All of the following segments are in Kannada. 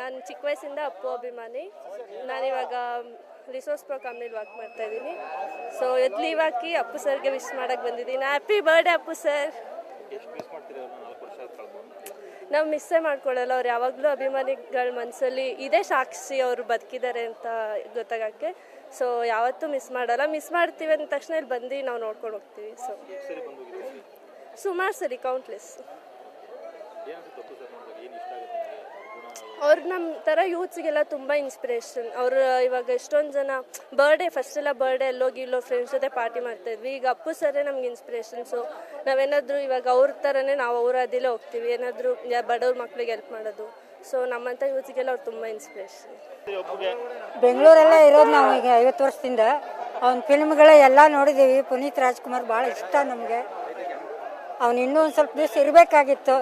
ನಾನು ಚಿಕ್ಕ ವಯಸ್ಸಿಂದ ಅಪ್ಪು ಅಭಿಮಾನಿ. ನಾನಿವಾಗ ರಿಸೋರ್ಸ್ ಪ್ರೋ ಕಂಪ್ನಿಲಿ ವರ್ಕ್ ಮಾಡ್ತಾ ಇದ್ದೀನಿ. ಸೊ ಎದ್ಲಿ ಲೀವ್ ಹಾಕಿ ಅಪ್ಪು ಸರ್ಗೆ ವಿಶ್ ಮಾಡಕ್ಕೆ ಬಂದಿದ್ದೀನಿ. ಹ್ಯಾಪಿ ಬರ್ಡೇ ಅಪ್ಪು ಸರ್ ನಾವು ಮಿಸ್ಸೇ ಮಾಡ್ಕೊಳ್ಳಲ್ಲ ಅವ್ರು. ಯಾವಾಗಲೂ ಅಭಿಮಾನಿಗಳ ಮನಸ್ಸಲ್ಲಿ ಇದೇ ಸಾಕ್ಷಿ ಅವರು ಬದುಕಿದ್ದಾರೆ ಅಂತ ಗೊತ್ತಾಗಕ್ಕೆ. ಸೊ ಯಾವತ್ತೂ ಮಿಸ್ ಮಾಡಲ್ಲ. ಮಿಸ್ ಮಾಡ್ತೀವಿ ಅಂದ ತಕ್ಷಣ ಇಲ್ಲಿ ಬಂದು ನಾವು ನೋಡ್ಕೊಂಡು ಹೋಗ್ತೀವಿ. ಸೊ ಸುಮಾರು ಸರಿ ಕೌಂಟ್ಲೆಸ್ ಅವ್ರು ನಮ್ಮ ಥರ ಯೂತ್ಸ್ಗೆಲ್ಲ ತುಂಬ ಇನ್ಸ್ಪಿರೇಷನ್ ಅವರು ಇವಾಗ ಎಷ್ಟೊಂದು ಜನ ಬರ್ಡೇ ಫಸ್ಟ್ ಎಲ್ಲ ಬರ್ಡೇ ಎಲ್ಲೋಗಿ ಇಲ್ಲೋ ಫ್ರೆಂಡ್ಸ್ ಜೊತೆ ಪಾರ್ಟಿ ಮಾಡ್ತಾಯಿದ್ವಿ ಈಗ ಅಪ್ಪು ಸರೇ ನಮ್ಗೆ ಇನ್ಸ್ಪಿರೇಷನ್ ಸೊ ನಾವೇನಾದರೂ ಇವಾಗ ಅವ್ರ ಥರನೇ ನಾವು ಅವ್ರ ಅದಿಲ್ಲೇ ಹೋಗ್ತೀವಿ. ಏನಾದರೂ ಬಡವ್ರ ಮಕ್ಳಿಗೆ ಹೆಲ್ಪ್ ಮಾಡೋದು. ಸೊ ನಮ್ಮಂಥ ಯೂತ್ಸ್ಗೆಲ್ಲ ಅವ್ರು ತುಂಬ ಇನ್ಸ್ಪಿರೇಷನ್ ಬೆಂಗಳೂರಲ್ಲೇ ಇರೋದು ನಾವು ಈಗ ಐವತ್ತು ವರ್ಷದಿಂದ. ಅವ್ನ ಫಿಲ್ಮ್ಗಳ ಎಲ್ಲ ನೋಡಿದ್ದೀವಿ ಪುನೀತ್ ರಾಜ್ಕುಮಾರ್ ಭಾಳ ಇಷ್ಟ ನಮಗೆ. ಅವನು ಇನ್ನೂ ಒಂದು ಸ್ವಲ್ಪ ದಿವಸ ಇರಬೇಕಾಗಿತ್ತು.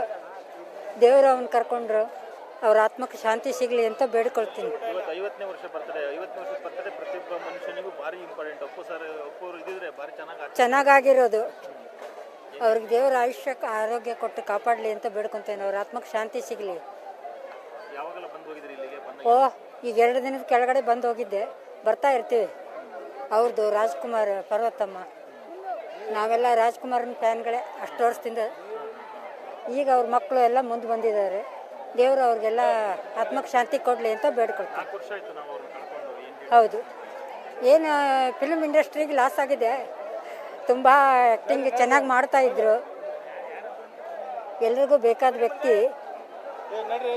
ದೇವರು ಅವನು ಕರ್ಕೊಂಡ್ರು. ಅವ್ರ ಆತ್ಮಕ್ಕೆ ಶಾಂತಿ ಸಿಗಲಿ ಅಂತ ಬೇಡ್ಕೊಳ್ತೀನಿ. ಇವತ್ತು ಐವತ್ತನೇ ವರ್ಷ ಬರ್ತಡೆ ಐವತ್ತನೇ ವರ್ಷದ ಬರ್ತಡೆ ಪ್ರತಿಯೊಬ್ಬ ಮನುಷ್ಯನಿಗೂ ಭಾರಿ ಇಂಪಾರ್ಟೆಂಟ್ ಅಪ್ಪು ಸರ್ ಅಪ್ಪು ಇದ್ದಿದ್ರೆ ಭಾರಿ ಚೆನ್ನಾಗಿ ಆಚೆ ಚೆನ್ನಾಗಾಗಿರೋದು. ಅವ್ರಿಗೆ ದೇವರ ಆಯುಷ್ಯ ಆರೋಗ್ಯ ಕೊಟ್ಟು ಕಾಪಾಡಲಿ ಅಂತ ಬೇಡ್ಕೊತೇನೆ. ಅವ್ರ ಆತ್ಮಕ್ಕೆ ಶಾಂತಿ ಸಿಗಲಿ. ಯಾವಾಗಲ ಬಂದು ಹೋಗಿದ್ರಿ ಇಲ್ಲಿಗೆ? ಬಂದ ಓ ಈಗ ಎರಡು ದಿನದ ಕೆಳಗಡೆ ಬಂದು ಹೋಗಿದ್ದೆ. ಬರ್ತಾ ಇರ್ತೀವಿ. ಅವ್ರದ್ದು ರಾಜ್ಕುಮಾರ್ ಪರ್ವತಮ್ಮ. ನಾವೆಲ್ಲ ರಾಜ್ಕುಮಾರನ ಫ್ಯಾನ್ಗಳೇ ಅಷ್ಟು ವರ್ಷದಿಂದ. ಈಗ ಅವ್ರ ಮಕ್ಕಳು ಎಲ್ಲ ಮುಂದೆ ಬಂದಿದ್ದಾರೆ. ದೇವರು ಅವ್ರಿಗೆಲ್ಲ ಆತ್ಮಕ್ಕೆ ಶಾಂತಿ ಕೊಡಲಿ ಅಂತ ಬೇಡ್ಕೊಳ್ತೀನಿ ಹೌದು. ಏನು ಫಿಲ್ಮ್ ಇಂಡಸ್ಟ್ರಿಗೆ ಲಾಸ್ ಆಗಿದೆ. ತುಂಬ ಆ್ಯಕ್ಟಿಂಗ್ ಚೆನ್ನಾಗಿ ಮಾಡ್ತಾ ಇದ್ರು. ಎಲ್ರಿಗೂ ಬೇಕಾದ ವ್ಯಕ್ತಿ.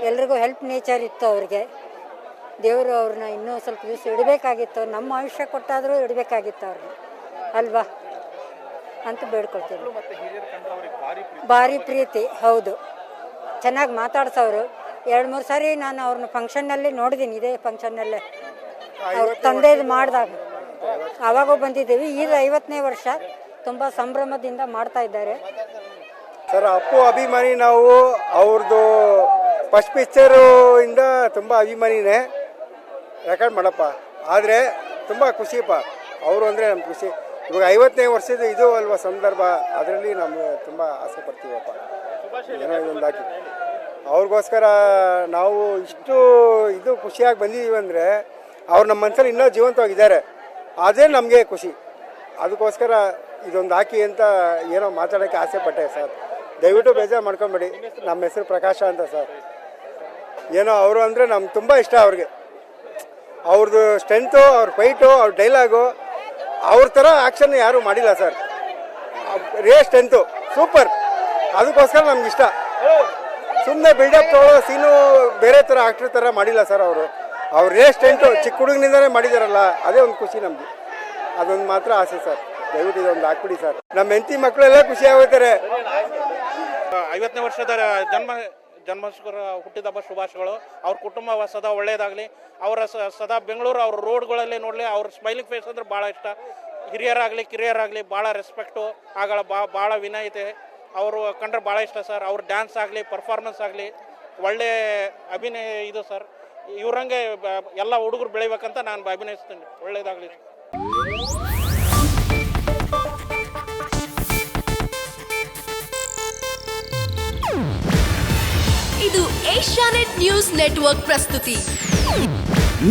ಎಲ್ರಿಗೂ ಹೆಲ್ಪ್ ನೇಚರ್ ಇತ್ತು ಅವ್ರಿಗೆ. ದೇವರು ಅವ್ರನ್ನ ಇನ್ನೂ ಸ್ವಲ್ಪ ದಿವಸ ಇಡಬೇಕಾಗಿತ್ತು. ನಮ್ಮ ಆಯುಷ್ಯ ಕೊಟ್ಟಾದರೂ ಇಡಬೇಕಾಗಿತ್ತು ಅವ್ರಿಗೆ ಅಲ್ವಾ? ಅಂತ ಬೇಡ್ಕೊಳ್ತೀವಿ. ಭಾರಿ ಪ್ರೀತಿ ಹೌದು. ಚೆನ್ನಾಗಿ ಮಾತಾಡ್ಸೋರು. ಎರಡು ಮೂರು ಸಾರಿ ನಾನು ಅವ್ರನ್ನ ಫಂಕ್ಷನ್ನಲ್ಲಿ ನೋಡಿದ್ದೀನಿ ಇದೇ ಫಂಕ್ಷನ್ನಲ್ಲೇ ಅವ್ರ ತಂದೆದು ಮಾಡಿದಾಗ. ಆವಾಗೂ ಬಂದಿದ್ದೀವಿ. ಈಗ ಐವತ್ತನೇ ವರ್ಷ ತುಂಬ ಸಂಭ್ರಮದಿಂದ ಮಾಡ್ತಾ ಇದ್ದಾರೆ. ಸರ್ ಅಪ್ಪು ಅಭಿಮಾನಿ ನಾವು ಅವ್ರದ್ದು ಫಸ್ಟ್ ಪಿಕ್ಚರು ಇಂದ ತುಂಬ ಅಭಿಮಾನಿನೇ. ರೆಕಾರ್ಡ್ ಮಾಡಪ್ಪ. ಆದರೆ ತುಂಬ ಖುಷಿಪ್ಪ ಅವರು ಅಂದರೆ ನಮ್ಮ ಖುಷಿ. ಇವಾಗ ಐವತ್ತನೇ ವರ್ಷದ ಇದು ಅಲ್ವಾ ಸಂದರ್ಭ. ಅದರಲ್ಲಿ ನಮಗೆ ತುಂಬ ಆಸೆ ಪಡ್ತೀವಪ್ಪ. ಏನೋ ಇದೊಂದು ಹಾಕಿ ಅವ್ರಿಗೋಸ್ಕರ ನಾವು ಇಷ್ಟು ಇದು ಖುಷಿಯಾಗಿ ಬಂದಿದ್ದೀವಿ ಅಂದರೆ ಅವ್ರು ನಮ್ಮ ಮನಸ್ಸಲ್ಲಿ ಇನ್ನೂ ಜೀವಂತವಾಗಿದ್ದಾರೆ. ಅದೇ ನಮಗೆ ಖುಷಿ. ಅದಕ್ಕೋಸ್ಕರ ಇದೊಂದು ಹಾಕಿ ಅಂತ ಏನೋ ಮಾತಾಡೋಕ್ಕೆ ಆಸೆ ಪಟ್ಟೆ ಸರ್. ದಯವಿಟ್ಟು ಬೇಜಾರು ಮಾಡ್ಕೊಂಬೇಡಿ. ನಮ್ಮ ಹೆಸರು ಪ್ರಕಾಶ ಅಂತ ಸರ್. ಏನೋ ಅವರು ಅಂದರೆ ನಮ್ಗೆ ತುಂಬ ಇಷ್ಟ ಅವ್ರಿಗೆ. ಅವ್ರದ್ದು ಸ್ಟ್ರೆಂತು, ಅವ್ರ ಫೈಟು, ಅವ್ರ ಡೈಲಾಗು, ಅವ್ರ ಥರ ಆ್ಯಕ್ಷನ್ ಯಾರೂ ಮಾಡಿಲ್ಲ ಸರ್. ರೇ ಸ್ಟ್ರೆಂತು. ಸೂಪರ್. ಅದಕ್ಕೋಸ್ಕರ ನಮ್ಗೆ ಇಷ್ಟ. ಸುಮ್ಮನೆ ಬಿಲ್ಡಪ್ ತೊಗೊಳ್ಳೋ ಸೀನು ಬೇರೆ ಥರ ಆಕ್ಟರ್ ಥರ ಮಾಡಿಲ್ಲ ಸರ್ ಅವರು. ಅವ್ರ ರೇಸ್ಟ್ ಎಂಟು ಚಿಕ್ಕ ಹುಡುಗನಿಂದಲೇ ಮಾಡಿದಾರಲ್ಲ, ಅದೇ ಒಂದು ಖುಷಿ ನಮಗೆ. ಅದೊಂದು ಮಾತ್ರ ಆಸೆ ಸರ್ ದಯವಿಟ್ಟು ಇದೊಂದು ಹಾಕ್ಬಿಡಿ ಸರ್ ನಮ್ಮ ಹೆಂಡತಿ ಮಕ್ಕಳೆಲ್ಲ ಖುಷಿ ಆಗೋಯ್ತಾರೆ. ಐವತ್ತನೇ ವರ್ಷದ ಜನ್ಮ, ಜನ್ಮಸ್ಕರ ಹುಟ್ಟಿದ ಹಬ್ಬ ಶುಭಾಶಯಗಳು. ಅವ್ರ ಕುಟುಂಬ ಸದಾ ಒಳ್ಳೆಯದಾಗಲಿ. ಅವರ ಸದಾ ಬೆಂಗಳೂರು ಅವ್ರ ರೋಡ್ಗಳಲ್ಲಿ ನೋಡಲಿ, ಅವ್ರ ಸ್ಮೈಲಿಂಗ್ ಫೇಸ್ ಅಂದ್ರೆ ಭಾಳ ಇಷ್ಟ. ಹಿರಿಯರಾಗಲಿ, ಕಿರಿಯರಾಗಲಿ, ಭಾಳ ರೆಸ್ಪೆಕ್ಟು ಆಗಳ ಭಾಳ ವಿನಯತೆ. ಅವರು ಕಂಡ್ರೆ ಭಾಳ ಇಷ್ಟ ಸರ್. ಅವ್ರ ಡ್ಯಾನ್ಸ್ ಆಗಲಿ ಪರ್ಫಾರ್ಮೆನ್ಸ್ ಆಗಲಿ ಒಳ್ಳೆ ಅಭಿನಯ ಇದು ಸರ್. ಇವ್ರಂಗೆ ಬ- ಎಲ್ಲ ಹುಡುಗರು ಬೆಳಿಬೇಕಂತ ನಾನು ಅಭಿನಯಿಸ್ತೀನಿ. ಒಳ್ಳೇದಾಗಲಿ. ಇದು ಏಷ್ಯಾನೆಟ್ ನ್ಯೂಸ್ ನೆಟ್ವರ್ಕ್ ಪ್ರಸ್ತುತಿ.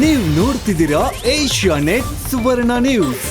ನೀವು ನೋಡ್ತಿದ್ದೀರಾ ಏಷ್ಯಾ ನೆಟ್ ಸುವರ್ಣ ನ್ಯೂಸ್.